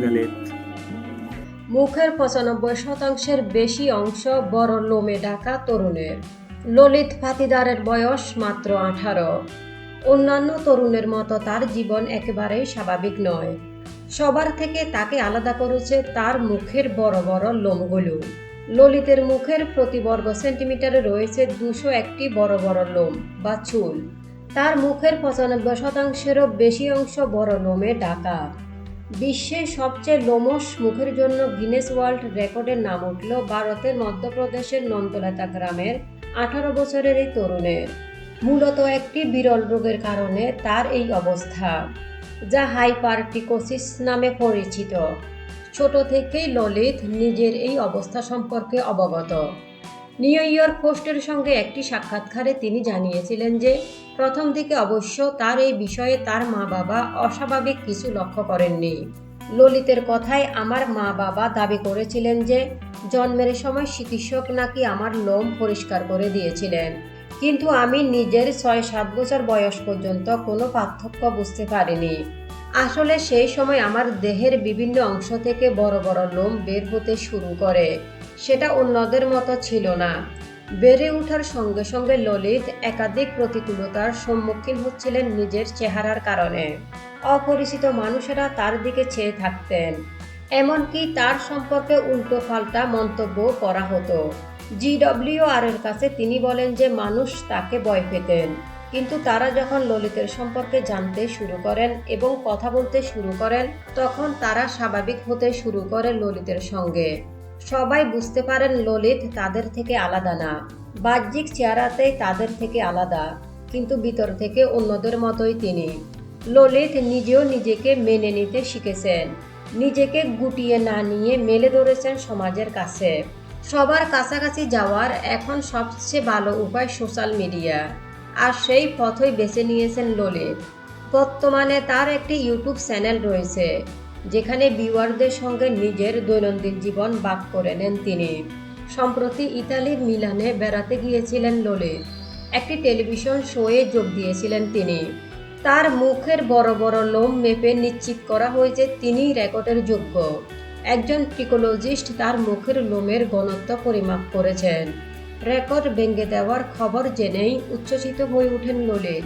গালিত মুখের পঁচানব্বই শতাংশের বেশি অংশ বড় লোমে ঢাকা তরুণের। ললিত ফাতিদারের বয়স মাত্র আঠারো। অন্যান্য তরুণের মতো তার জীবন একেবারেই স্বাভাবিক নয়। সবার থেকে তাকে আলাদা করেছে তার মুখের বড় বড় লোমগুলো। ললিতের মুখের প্রতি বর্গ সেন্টিমিটারে রয়েছে দুশো একটি বড় বড় লোম বা চুল। তার মুখের পঁচানব্বই শতাংশেরও বেশি অংশ বড় লোমে ঢাকা। বিশ্বের সবচেয়ে লোমশ মুখের জন্য গিনেস ওয়ার্ল্ড রেকর্ডের নাম উঠল ভারতের মধ্যপ্রদেশের নন্দলাতা গ্রামের আঠারো বছরের এই তরুণের। মূলত একটি বিরল রোগের কারণে তার এই অবস্থা, যা হাইপারটিকোসিস নামে পরিচিত। ছোট থেকেই ললিত নিজের এই অবস্থা সম্পর্কে অবগত। নিউ ইয়র্ক পোস্টের সঙ্গে একটি সাক্ষাৎকারে তিনি জানিয়েছিলেন যে, প্রথম দিকে অবশ্য তার এই বিষয়ে তার মা বাবা অস্বাভাবিক কিছু লক্ষ্য করেননি। ললিতের কথায় আমার মা বাবা দাবি করেছিলেন যে, জন্মের সময় চিকিৎসক নাকি আমার লোম পরিষ্কার করে দিয়েছিলেন। কিন্তু আমি নিজের ছয় সাত বছর বয়স পর্যন্ত কোনো পার্থক্য বুঝতে পারিনি। আসলে সেই সময় আমার দেহের বিভিন্ন অংশ থেকে বড় বড় লোম বের হতে শুরু করে। সেটা অন্যদের মতো ছিল না। বেড়ে ওঠার সঙ্গে সঙ্গে ললিত একাধিক প্রতিকূলতার সম্মুখীন হচ্ছিলেন নিজের চেহারার কারণে। অপরিচিত মানুষেরা তার দিকে চেয়ে থাকতেন। এমনকি তার সম্পর্কে উল্টো পাল্টা মন্তব্য করা হতো। জিডব্লিউ আর এর কাছে তিনি বলেন যে, মানুষ তাকে ভয় পেতেন। কিন্তু তারা যখন ললিতের সম্পর্কে জানতে শুরু করেন এবং কথা বলতে শুরু করেন, তখন তারা স্বাভাবিক হতে শুরু করে ললিতের সঙ্গে। সবাই বুঝতে পারেন ললিত তাদের থেকে আলাদা না। বাহ্যিক চেহারাতেই তাদের থেকে আলাদা, কিন্তু ভিতর থেকে অন্যদের মতোই তিনি। ললিত নিজেও নিজেকে মেনে নিতে শিখেছেন। নিজেকে গুটিয়ে না নিয়ে মেলে ধরেছেন সমাজের কাছে। সবার কাছাকাছি যাওয়ার এখন সবচেয়ে ভালো উপায় সোশ্যাল মিডিয়া। আর সেই পথই বেছে নিয়েছেন ললিত। বর্তমানে তার একটি ইউটিউব চ্যানেল রয়েছে। যেখানে বিওয়ারদের সঙ্গে নিজের দৈনন্দিন জীবন ভাগ করে নেন তিনি। সম্প্রতি ইতালির মিলানে বেড়াতে গিয়েছিলেন ললিত একটি টেলিভিশন শোয়ে যোগ দিয়েছিলেন তিনি। তার মুখের বড় বড় লোম মেপে নিশ্চিত করা হয়েছে তিনি রেকর্ডের যোগ্য। একজন ট্রিকোলজিস্ট তার মুখের লোমের ঘনত্ব পরিমাপ করেছেন। রেকর্ড ভেঙে দেওয়ার খবর জেনেই উচ্ছ্বসিত হয়ে ওঠেন ললিত